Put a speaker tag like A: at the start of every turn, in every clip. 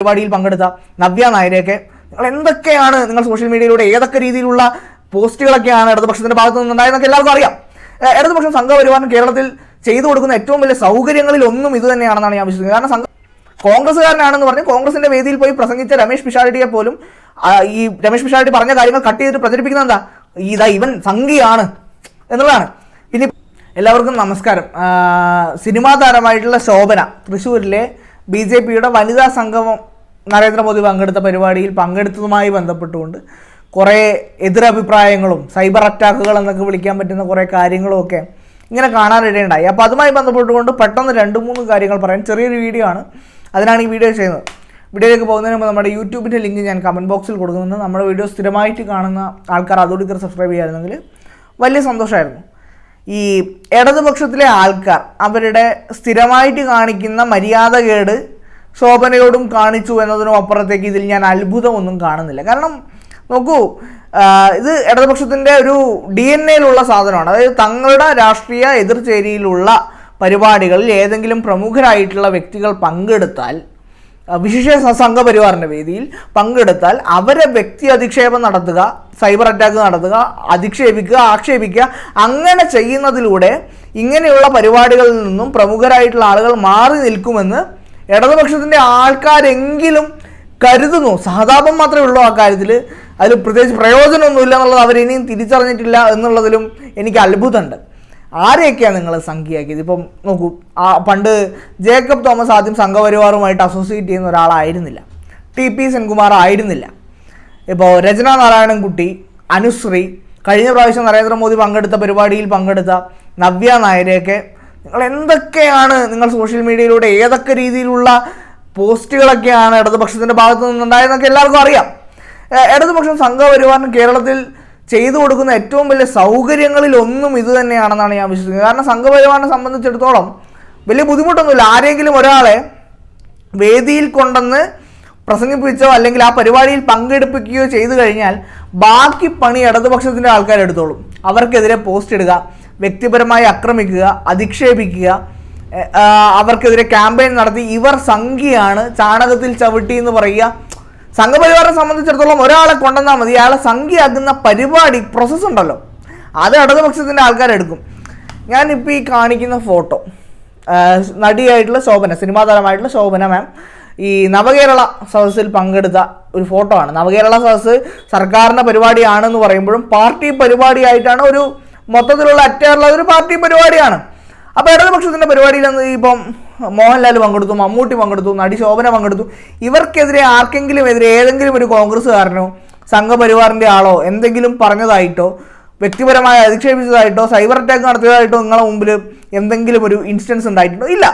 A: പരിപാടിയിൽ പങ്കെടുത്ത നവ്യ നായരെയൊക്കെ നിങ്ങൾ എന്തൊക്കെയാണ് നിങ്ങൾ സോഷ്യൽ മീഡിയയിലൂടെ ഏതൊക്കെ രീതിയിലുള്ള പോസ്റ്റുകളൊക്കെയാണ് ഇടതുപക്ഷത്തിന്റെ ഭാഗത്തു നിന്നുണ്ടായെന്നൊക്കെ എല്ലാവർക്കും അറിയാം. ഇടതുപക്ഷം സംഘപരിവാറിന് കേരളത്തിൽ ചെയ്തു കൊടുക്കുന്ന ഏറ്റവും വലിയ സൗകര്യങ്ങളിൽ ഒന്നും ഇത് തന്നെയാണെന്നാണ് ഞാൻ വിശ്വസിക്കുന്നത്. കാരണം സംഘ കോൺഗ്രസ്സുകാരനാണെന്ന് പറഞ്ഞ് കോൺഗ്രസിന്റെ വേദിയിൽ പോയി പ്രസംഗിച്ച രമേശ് പിഷാരടിയെ പോലും ഈ രമേശ് പിഷാരടി പറഞ്ഞ കാര്യങ്ങൾ കട്ട് ചെയ്തിട്ട് പ്രചരിപ്പിക്കുന്നത് എന്താ? ഇതാ ഇവൻ സംഘിയാണ് എന്നുള്ളതാണ്. പിന്നെ എല്ലാവർക്കും നമസ്കാരം. സിനിമാ താരമായിട്ടുള്ള ശോഭന തൃശ്ശൂരിലെ ബി ജെ പിയുടെ വനിതാ സംഗമം നരേന്ദ്രമോദി പങ്കെടുത്ത പരിപാടിയിൽ പങ്കെടുത്തതുമായി ബന്ധപ്പെട്ടുകൊണ്ട് കുറേ എതിരഭിപ്രായങ്ങളും സൈബർ അറ്റാക്കുകൾ എന്നൊക്കെ വിളിക്കാൻ പറ്റുന്ന കുറേ കാര്യങ്ങളും ഒക്കെ ഇങ്ങനെ കാണാനിടയുണ്ടായി. അപ്പോൾ അതുമായി ബന്ധപ്പെട്ടുകൊണ്ട് പെട്ടെന്ന് രണ്ട് മൂന്ന് കാര്യങ്ങൾ പറയാൻ ചെറിയൊരു വീഡിയോ ആണ്. അതിനാണ് ഈ വീഡിയോ ചെയ്യുന്നത്. വീഡിയോയിലേക്ക് പോകുന്നതിന് മുമ്പ് നമ്മുടെ യൂട്യൂബിന്റെ ലിങ്ക് ഞാൻ കമന്റ് ബോക്സിൽ കൊടുക്കുന്നുണ്ട്. നമ്മുടെ വീഡിയോ സ്ഥിരമായിട്ട് കാണുന്ന ആൾക്കാർ അതോടി കയറി സബ്സ്ക്രൈബ് ചെയ്യായിരുന്നെങ്കിൽ വലിയ സന്തോഷമായിരുന്നു. ഈ ഇടതുപക്ഷത്തിലെ ആൾക്കാർ അവരുടെ സ്ഥിരമായിട്ട് കാണിക്കുന്ന മര്യാദകേട് ശോഭനയോടും കാണിച്ചു എന്നതിനും അപ്പുറത്തേക്ക് ഇതിൽ ഞാൻ അത്ഭുതമൊന്നും കാണുന്നില്ല. കാരണം നോക്കൂ ഇത് ഇടതുപക്ഷത്തിന്റെ ഒരു ഡി എൻ എയിലുള്ള സാധനമാണ്. അതായത് തങ്ങളുടെ രാഷ്ട്രീയ എതിർചേരിയിലുള്ള പരിപാടികളിൽ ഏതെങ്കിലും പ്രമുഖരായിട്ടുള്ള വ്യക്തികൾ പങ്കെടുത്താൽ വിശേഷ സംഘപരിവാറിന്റെ വേദിയിൽ പങ്കെടുത്താൽ അവരെ വ്യക്തി അധിക്ഷേപം നടത്തുക സൈബർ അറ്റാക്ക് നടത്തുക അധിക്ഷേപിക്കുക ആക്ഷേപിക്കുക അങ്ങനെ ചെയ്യുന്നതിലൂടെ ഇങ്ങനെയുള്ള പരിപാടികളിൽ നിന്നും പ്രമുഖരായിട്ടുള്ള ആളുകൾ മാറി നിൽക്കുമെന്ന് ഇടതുപക്ഷത്തിന്റെ ആൾക്കാരെങ്കിലും കരുതുന്നു. സഹതാപം മാത്രമേ ഉള്ളൂ ആ കാര്യത്തിൽ അതിൽ പ്രത്യേകിച്ച് പ്രയോജനമൊന്നുമില്ല എന്നുള്ളത് അവരിനിയും തിരിച്ചറിഞ്ഞിട്ടില്ല എന്നുള്ളതിലും എനിക്ക് അത്ഭുതമുണ്ട്. ആരെയൊക്കെയാണ് നിങ്ങൾ സംഖ്യയാക്കിയത്? ഇപ്പം നോക്കൂ ആ പണ്ട് ജേക്കബ് തോമസ് ആദ്യം സംഘപരിവാറുമായിട്ട് അസോസിയേറ്റ് ചെയ്യുന്ന ഒരാളായിരുന്നില്ല. ടി പി സെൻകുമാർ ആയിരുന്നില്ല. ഇപ്പോൾ രചന നാരായണൻകുട്ടി അനുശ്രീ കഴിഞ്ഞ പ്രാവശ്യം നരേന്ദ്രമോദി പങ്കെടുത്ത പരിപാടിയിൽ പങ്കെടുത്ത നവ്യ നായരെയൊക്കെ നിങ്ങൾ എന്തൊക്കെയാണ് നിങ്ങൾ സോഷ്യൽ മീഡിയയിലൂടെ ഏതൊക്കെ രീതിയിലുള്ള പോസ്റ്റുകളൊക്കെയാണ് ഇടതുപക്ഷത്തിന്റെ ഭാഗത്തു നിന്നുണ്ടായെന്നൊക്കെ എല്ലാവർക്കും അറിയാം. ഇടതുപക്ഷം സംഘപരിവാറിന് കേരളത്തിൽ ചെയ്തു കൊടുക്കുന്ന ഏറ്റവും വലിയ സൗകര്യങ്ങളിൽ ഒന്നും ഇത് തന്നെയാണെന്നാണ് ഞാൻ വിശ്വസിക്കുന്നത്. കാരണം സംഘപരിവാറിനെ സംബന്ധിച്ചിടത്തോളം വലിയ ബുദ്ധിമുട്ടൊന്നുമില്ല. ആരെങ്കിലും ഒരാളെ വേദിയിൽ കൊണ്ടെന്ന് പ്രസംഗിപ്പിച്ചോ അല്ലെങ്കിൽ ആ പരിപാടിയിൽ പങ്കെടുപ്പിക്കുകയോ ചെയ്തു കഴിഞ്ഞാൽ ബാക്കി പണി ഇടതുപക്ഷത്തിന്റെ ആൾക്കാരെടുത്തോളും. അവർക്കെതിരെ പോസ്റ്റ് ഇടുക വ്യക്തിപരമായി ആക്രമിക്കുക അധിക്ഷേപിക്കുക അവർക്കെതിരെ ക്യാമ്പയിൻ നടത്തി ഇവർ സംഖ്യയാണ് ചാണകത്തിൽ ചവിട്ടി എന്ന് പറയുക. സംഘപരിവാറിനെ സംബന്ധിച്ചിടത്തോളം ഒരാളെ കൊണ്ടുവന്നാൽ മതി. അയാളെ സംഖ്യയാക്കുന്ന പരിപാടി പ്രോസസ്സ് ഉണ്ടല്ലോ. അത് ഇടതുപക്ഷത്തിന്റെ ആൾക്കാരെടുക്കും ഞാനിപ്പോൾ ഈ കാണിക്കുന്ന ഫോട്ടോ നടിയായിട്ടുള്ള ശോഭന സിനിമാ താരമായിട്ടുള്ള ശോഭന മാം ഈ നവകേരള സദസ്സിൽ പങ്കെടുത്ത ഒരു ഫോട്ടോ ആണ്. നവകേരള സദസ്സ് സർക്കാരിന്റെ പരിപാടിയാണെന്ന് പറയുമ്പോഴും പാർട്ടി പരിപാടിയായിട്ടാണ് ഒരു മൊത്തത്തിലുള്ള അറ്റാറുള്ള ഒരു പാർട്ടി പരിപാടിയാണ്. അപ്പോൾ ഇടതുപക്ഷത്തിന്റെ പരിപാടിയിൽ ഇപ്പം മോഹൻലാൽ പങ്കെടുത്തു മമ്മൂട്ടി പങ്കെടുത്തു നടി ശോഭന പങ്കെടുത്തു. ഇവർക്കെതിരെ ആർക്കെങ്കിലും എതിരെ ഏതെങ്കിലും ഒരു കോൺഗ്രസ്സുകാരനോ സംഘപരിവാറിന്റെ ആളോ എന്തെങ്കിലും പറഞ്ഞതായിട്ടോ വ്യക്തിപരമായി അധിക്ഷേപിച്ചതായിട്ടോ സൈബർ അറ്റാക്ക് നടത്തിയതായിട്ടോ നിങ്ങളുടെ മുമ്പിൽ എന്തെങ്കിലും ഒരു ഇൻസിഡൻസ് ഉണ്ടായിട്ടുണ്ടോ? ഇല്ല.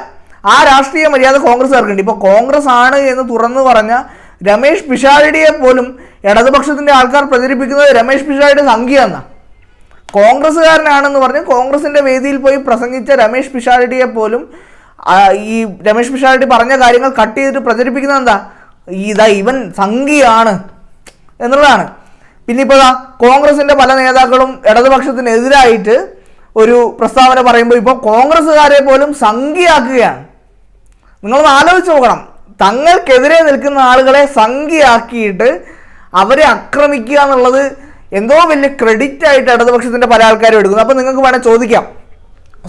A: ആ രാഷ്ട്രീയ മര്യാദ കോൺഗ്രസ്സുകാർക്കുണ്ട്. ഇപ്പോൾ കോൺഗ്രസ് ആണ് എന്ന് തുറന്നു പറഞ്ഞ രമേഷ് പിഷാരടിയെ പോലും ഇടതുപക്ഷത്തിന്റെ ആൾക്കാർ പ്രചരിപ്പിക്കുന്നത് രമേഷ് പിഷാരിയുടെ സംഖ്യ എന്നാണ് കോൺഗ്രസ്സുകാരനാണെന്ന് പറഞ്ഞ് കോൺഗ്രസിന്റെ വേദിയിൽ പോയി പ്രസംഗിച്ച രമേശ് പിഷാരടിയെ പോലും ഈ രമേശ് പിഷാരടി പറഞ്ഞ കാര്യങ്ങൾ കട്ട് ചെയ്തിട്ട് പ്രചരിപ്പിക്കുന്നത് എന്താ? ഇതാ ഇവൻ സംഘിയാണ് എന്നുള്ളതാണ്. പിന്നെ ഇപ്പോൾ കോൺഗ്രസിന്റെ പല നേതാക്കളും ഇടതുപക്ഷത്തിനെതിരായിട്ട് ഒരു പ്രസ്താവന പറയുമ്പോൾ ഇപ്പോൾ കോൺഗ്രസ്സുകാരെ പോലും സംഘിയാക്കുകയാണ്. നിങ്ങളൊന്ന് ആലോചിച്ച് നോക്കണം. തങ്ങൾക്കെതിരെ നിൽക്കുന്ന ആളുകളെ സംഖ്യയാക്കിയിട്ട് അവരെ ആക്രമിക്കുക എന്നുള്ളത് എന്തോ വലിയ ക്രെഡിറ്റ് ആയിട്ട് ഇടതുപക്ഷത്തിന്റെ പല ആൾക്കാരും എടുക്കുന്നു. അപ്പോൾ നിങ്ങൾക്ക് വേണേൽ ചോദിക്കാം.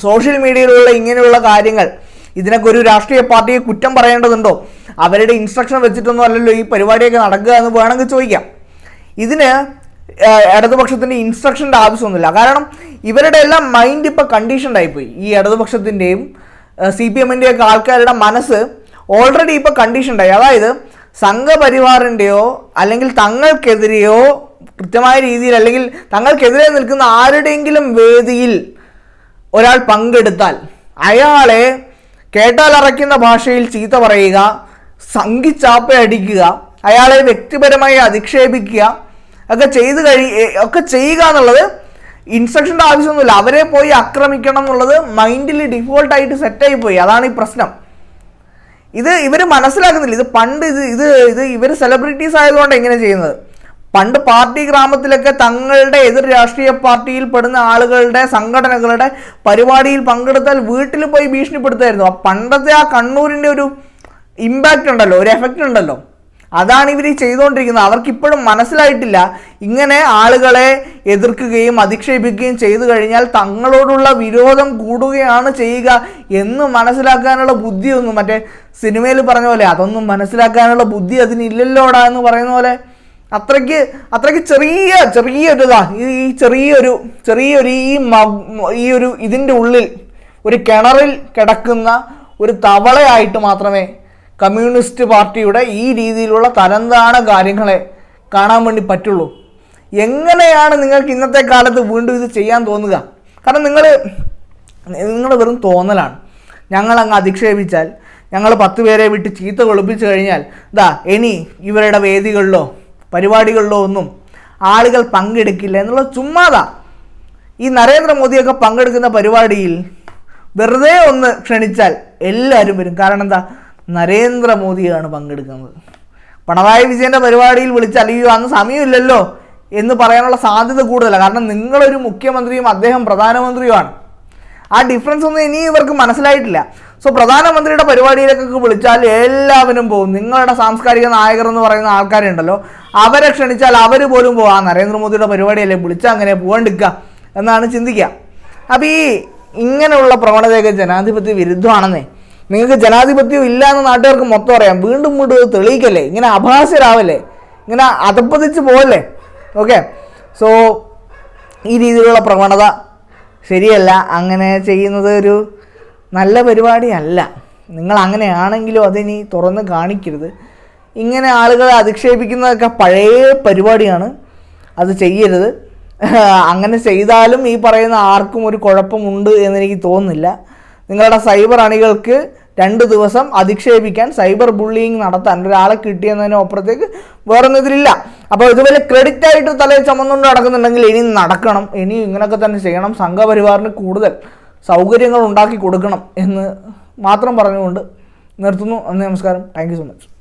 A: സോഷ്യൽ മീഡിയയിലുള്ള ഇങ്ങനെയുള്ള കാര്യങ്ങൾ ഇതിനൊക്കെ ഒരു രാഷ്ട്രീയ പാർട്ടിയെ കുറ്റം പറയേണ്ടതുണ്ടോ? അവരുടെ ഇൻസ്ട്രക്ഷൻ വെച്ചിട്ടൊന്നും അല്ലല്ലോ ഈ പരിപാടിയൊക്കെ നടക്കുക എന്ന് വേണമെങ്കിൽ ചോദിക്കാം. ഇതിന് ഇടതുപക്ഷത്തിന്റെ ഇൻസ്ട്രക്ഷന്റെ ആവശ്യമൊന്നുമില്ല. കാരണം ഇവരുടെ എല്ലാം മൈൻഡ് ഇപ്പോൾ കണ്ടീഷൻഡായിപ്പോയി ഈ ഇടതുപക്ഷത്തിന്റെയും സി പി എമ്മിന്റെയും ഒക്കെ ആൾക്കാരുടെ മനസ്സ് ഓൾറെഡി ഇപ്പോൾ കണ്ടീഷൻഡായി അതായത് സംഘപരിവാറിന്റെയോ അല്ലെങ്കിൽ തങ്ങൾക്കെതിരെയോ കൃത്യമായ രീതിയിൽ അല്ലെങ്കിൽ തങ്ങൾക്കെതിരെ നിൽക്കുന്ന ആരുടെയെങ്കിലും വേദിയിൽ ഒരാൾ പങ്കെടുത്താൽ അയാളെ കേട്ടാൽ അറയ്ക്കുന്ന ഭാഷയിൽ ചീത്ത പറയുക സംഘിച്ചാപ്പ അടിക്കുക അയാളെ വ്യക്തിപരമായി അധിക്ഷേപിക്കുക ഒക്കെ ചെയ്ത് കഴി ഒക്കെ ചെയ്യുക എന്നുള്ളത് ഇൻസ്ട്രക്ഷന്റെ ആവശ്യമൊന്നുമില്ല. അവരെ പോയി ആക്രമിക്കണം എന്നുള്ളത് മൈൻഡിൽ ഡിഫോൾട്ടായിട്ട് സെറ്റായി പോയി. അതാണ് ഈ പ്രശ്നം. ഇത് ഇവർ മനസ്സിലാക്കുന്നില്ല. ഇത് പണ്ട് ഇത് ഇത് ഇത് ഇവർ സെലിബ്രിറ്റീസ് ആയതുകൊണ്ട് എങ്ങനെ ചെയ്യുന്നത്. പണ്ട് പാർട്ടി ഗ്രാമത്തിലൊക്കെ തങ്ങളുടെ എതിർ രാഷ്ട്രീയ പാർട്ടിയിൽ പെടുന്ന ആളുകളുടെ സംഘടനകളുടെ പരിപാടിയിൽ പങ്കെടുത്താൽ വീട്ടിൽ പോയി ഭീഷണിപ്പെടുത്തായിരുന്നു. ആ പണ്ടത്തെ ആ കണ്ണൂരിന്റെ ഒരു ഇമ്പാക്റ്റ് ഉണ്ടല്ലോ ഒരു എഫക്റ്റ് ഉണ്ടല്ലോ. അതാണ് ഇവർ ചെയ്തുകൊണ്ടിരിക്കുന്നത് അവർക്കിപ്പോഴും മനസ്സിലായിട്ടില്ല. ഇങ്ങനെ ആളുകളെ എതിർക്കുകയും അധിക്ഷേപിക്കുകയും ചെയ്തു കഴിഞ്ഞാൽ തങ്ങളോടുള്ള വിരോധം കൂടുകയാണ് ചെയ്യുക എന്ന് മനസ്സിലാക്കാനുള്ള ബുദ്ധിയൊന്നും മറ്റേ സിനിമയിൽ പറഞ്ഞ പോലെ അതൊന്നും മനസ്സിലാക്കാനുള്ള ബുദ്ധി അതിനില്ലല്ലോടാ എന്ന് പറയുന്ന പോലെ അത്രയ്ക്ക് അത്രയ്ക്ക് ചെറിയ ചെറിയൊരു ഈ ചെറിയൊരു ചെറിയൊരു ഈ ഈ ഒരു ഇതിന്റെ ഉള്ളിൽ ഒരു കിണറിൽ കിടക്കുന്ന ഒരു തവളയായിട്ട് മാത്രമേ കമ്മ്യൂണിസ്റ്റ് പാർട്ടിയുടെ ഈ രീതിയിലുള്ള തരംതാണ കാര്യങ്ങളെ കാണാൻ വേണ്ടി പറ്റുള്ളൂ. എങ്ങനെയാണ് നിങ്ങൾക്ക് ഇന്നത്തെ കാലത്ത് വീണ്ടും ഇത് ചെയ്യാൻ തോന്നുക? കാരണം നിങ്ങൾ നിങ്ങൾ വെറും തോന്നലാണ്. ഞങ്ങൾ അങ്ങ് അധിക്ഷേപിച്ചാൽ ഞങ്ങൾ പത്ത് പേരെ വിട്ട് ചീത്ത കൊളുപ്പിച്ചു കഴിഞ്ഞാൽ ഇതാ ഇനി ഇവരുടെ വേദികളിലോ പരിപാടികളിലോ ഒന്നും ആളുകൾ പങ്കെടുക്കില്ല എന്നുള്ളത് ചുമ്മാതാ. ഈ നരേന്ദ്രമോദിയൊക്കെ പങ്കെടുക്കുന്ന പരിപാടിയിൽ വെറുതെ ഒന്ന് ക്ഷണിച്ചാൽ എല്ലാവരും വരും. കാരണം എന്താ? നരേന്ദ്രമോദിയാണ് പങ്കെടുക്കുന്നത്. പിണറായി വിജയന്റെ പരിപാടിയിൽ വിളിച്ചാൽ അയ്യോ അന്ന് സമയമില്ലല്ലോ എന്ന് പറയാനുള്ള സാധ്യത കൂടുതലാണ് കാരണം നിങ്ങളൊരു മുഖ്യമന്ത്രിയും അദ്ദേഹം പ്രധാനമന്ത്രിയുമാണ്. ആ ഡിഫറൻസ് ഒന്നും ഇനി ഇവർക്ക് മനസ്സിലായിട്ടില്ല. സോ പ്രധാനമന്ത്രിയുടെ പരിപാടിയിലേക്കൊക്കെ വിളിച്ചാൽ എല്ലാവരും പോകും. നിങ്ങളുടെ സാംസ്കാരിക നായകർ എന്ന് പറയുന്ന ആൾക്കാരുണ്ടല്ലോ. അവരെ ക്ഷണിച്ചാൽ അവർ പോലും പോകും നരേന്ദ്രമോദിയുടെ പരിപാടിയല്ലേ വിളിച്ചാൽ അങ്ങനെ പോകണ്ടിക്കുക എന്നാണ് ചിന്തിക്കുക. അപ്പോൾ ഈ ഇങ്ങനെയുള്ള പ്രവണതയൊക്കെ ജനാധിപത്യ വിരുദ്ധമാണെന്നേ. നിങ്ങൾക്ക് ജനാധിപത്യം ഇല്ല എന്ന് നാട്ടുകാർക്ക് മൊത്തം അറിയാം. വീണ്ടും വീണ്ടും ഇത് തെളിയിക്കല്ലേ? ഇങ്ങനെ അഭാസ്യരാവല്ലേ ഇങ്ങനെ അതപ്പതിച്ച് പോകല്ലേ ഓക്കെ. സോ ഈ രീതിയിലുള്ള പ്രവണത ശരിയല്ല. അങ്ങനെ ചെയ്യുന്നത് ഒരു നല്ല പരിപാടിയല്ല നിങ്ങൾ അങ്ങനെയാണെങ്കിലും അതിനി തുറന്ന് കാണിക്കരുത്. ഇങ്ങനെ ആളുകളെ അധിക്ഷേപിക്കുന്നതൊക്കെ പഴയ പരിപാടിയാണ്. അത് ചെയ്യരുത്. അങ്ങനെ ചെയ്താലും ഈ പറയുന്ന ആർക്കും ഒരു കുഴപ്പമുണ്ട് എന്നെനിക്ക് തോന്നുന്നില്ല. നിങ്ങളുടെ സൈബർ അണികൾക്ക് രണ്ട് ദിവസം അധിക്ഷേപിക്കാൻ സൈബർ ബുള്ളിങ് നടത്താൻ ഒരാളെ കിട്ടിയെന്നതിന് അപ്പുറത്തേക്ക് വേറൊന്നും ഇതിലില്ല. അപ്പോൾ ഇതുപോലെ ക്രെഡിറ്റ് ആയിട്ട് തലയിൽ ചുമന്നുകൊണ്ട് നടക്കുന്നുണ്ടെങ്കിൽ ഇനി നടക്കണം. ഇനി ഇങ്ങനെയൊക്കെ തന്നെ ചെയ്യണം. സംഘപരിവാറിന് കൂടുതൽ. സൗകര്യങ്ങൾ ഉണ്ടാക്കി കൊടുക്കണം എന്ന് മാത്രം പറഞ്ഞുകൊണ്ട് നിർത്തുന്നു. നന്ദി നമസ്കാരം. Thank so much